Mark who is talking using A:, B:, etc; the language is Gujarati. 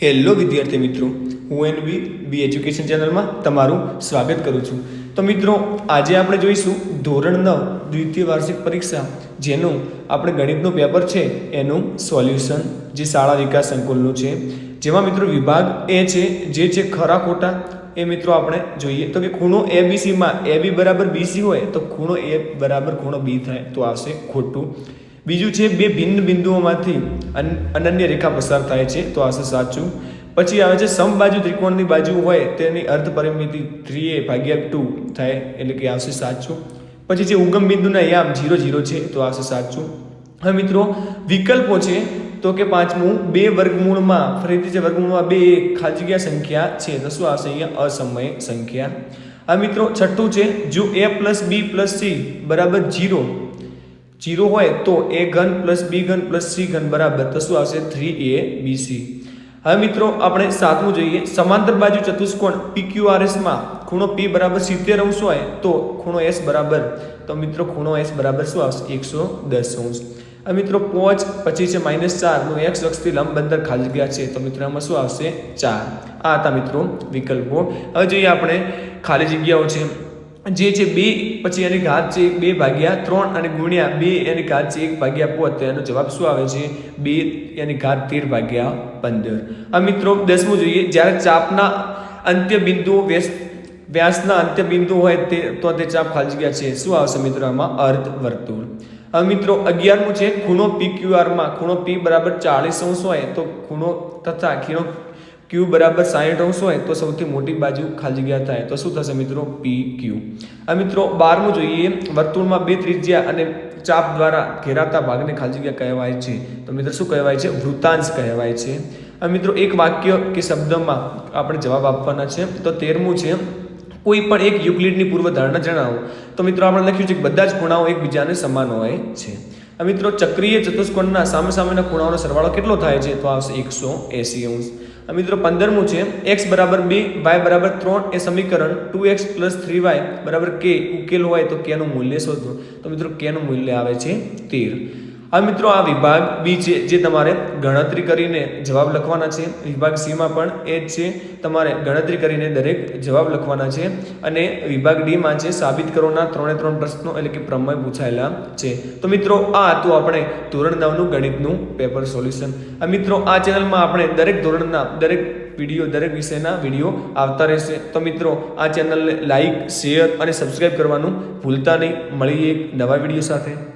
A: હેલો વિદ્યાર્થી મિત્રો, હું એન બી બી એજ્યુકેશન ચેનલમાં તમારું સ્વાગત કરું છું. તો મિત્રો, આજે આપણે જોઈશું ધોરણ નવ દ્વિતીય વાર્ષિક પરીક્ષા, જેનું આપણે ગણિતનું પેપર છે, એનું સોલ્યુશન જે શાળા વિકાસ સંકુલનું છે. જેમાં મિત્રો વિભાગ એ છે, જે છે ખરા ખોટા, એ મિત્રો આપણે જોઈએ. તો કે ખૂણો એ બી સીમાં એ બી બરાબર બીસી હોય, તો ખૂણો એ બરાબર ખૂણો બી થાય, તો આવશે ખોટું. બીજું છે બે ભિન્ન બિંદુઓમાંથી અન- અનન્ય રેખા પસાર થાય છે, તો આવશે સાચું. પછી આવે છે સમબાજુ ત્રિકોણની બાજુ હોય તેની અર્ધ પરિમિતિ થ્રી એ ભાગ્યા ટુ થાય, એટલે કે આવશે સાચું. પછી જે ઉગમ બિંદુના યામ જીરો જીરો છે, તો આવશે સાચું. હવે મિત્રો, વિકલ્પો છે, તો કે પાંચમું, બે વર્ગમૂળમાં, ફરીથી જે વર્ગમૂળમાં બે ખાલી જગ્યા સંખ્યા છે, તો શું આવશે અહીંયા? અસમય સંખ્યા. આ મિત્રો, છઠ્ઠું છે, જો A plus B plus C બરાબર જીરો જીરો હોય તો એ ઘન પ્લસ બી ઘન પ્લસ સી ઘન બરાબર. તો શું આવશે? Three A B C. હવે મિત્રો આપણે સાતમું જોઈએ. સમાંતર બાજુ ચતુષ્કોણ PQRS એસમાં ખૂણો પી બરાબર સિત્તેર અંશ હોય તો ખૂણો એસ બરાબર. તો મિત્રો ખૂણો એસ બરાબર શું આવશે? એકસો દસ અંશ. હવે મિત્રો પોચ પછી છે માઇનસ ચારનું એક્સ અક્ષથી લંબ અંતર ખાલી જગ્યા છે. તો મિત્રો આમાં શું આવશે? ચાર. આ હતા મિત્રો વિકલ્પો. હવે જોઈએ આપણે ખાલી જગ્યાઓ છે. જે છે બે, પછી એની ઘાત છે બે ભાગ્યા ત્રણ અને ગુણ્યા બે, એની ઘાત છે એક ભાગ્યા પોત એનો જવાબ શું આવે છે? બે, એની ઘાત તેર ભાગ્યા પંદર. આ મિત્રો, દસમું જોઈએ. જ્યારે ચાપના અંત્ય બિંદુઓ વ્યસ્ત, વ્યાસના અંત્ય બિંદુ હોય તે, તો તે ચાપ ખાલી જગ્યા છે. શું આવશે મિત્રો આમાં? અર્ધ વર્તુળ. હવે મિત્રો, અગિયારમું છે. ખૂણો પી ક્યુઆરમાં ખૂણો પી બરાબર ચાલીસ અંશ હોય, તો ખૂણો તથા ખૂણો ક્યુ બરાબર સાહીઠ અંશ હોય તો સૌથી મોટી બાજુ ખાલી જગ્યા થાય. તો શું થશે મિત્રો? પી ક્યુ આ મિત્રો, બારમું જોઈએ. વર્તુળમાં બે ત્રિજ્યા અને ચાપ દ્વારા ઘેરાતા ભાગને ખાલી જગ્યા કહેવાય છે. તો મિત્રો, શું કહેવાય છે? વૃતાંશ કહેવાય છે. આ મિત્રો, એક વાક્ય કે શબ્દમાં આપણે જવાબ આપવાના છે. તો તેરમું છે, કોઈ પણ એક યુક્લિડની પૂર્વધારણા જણાવો. તો મિત્રો, આપણે લખ્યું છે કે બધા જ ખૂણાઓ એકબીજાને સમાન હોય છે. આ મિત્રો, ચક્રીય ચતુષ્કોણના સામે સામેના ખૂણાઓનો સરવાળો કેટલો થાય છે? તો આવશે એકસો એસી અંશ. મિત્રો પંદરમું છે. એક્સ બરાબર બે વાય બરાબર ત્રણ એ સમીકરણ two x plus three y બરાબર કે, ઉકેલ હોય તો કેનું મૂલ્ય શોધો તો મિત્રો કેનું મૂલ્ય આવે છે? તેર. આ મિત્રો, આ વિભાગ બી છે, જે તમારે ગણતરી કરીને જવાબ લખવાના છે. વિભાગ સીમાં પણ એ જ છે, તમારે ગણતરી કરીને દરેક જવાબ લખવાના છે. અને વિભાગ ડીમાં છે, સાબિત કરોના ત્રણે ત્રણ પ્રશ્નો એટલે કે પ્રમેય પૂછાયેલા છે. તો મિત્રો, આ હતું આપણે ધોરણ નવનું ગણિતનું પેપર સોલ્યુશન. આ મિત્રો, આ ચેનલમાં આપણે દરેક ધોરણના, દરેક વીડિયો, દરેક વિષયના વીડિયો આવતા રહેશે. તો મિત્રો, આ ચેનલને લાઇક શેર અને સબસ્ક્રાઈબ કરવાનું ભૂલતા નહીં. મળીએ એક નવા વીડિયો સાથે.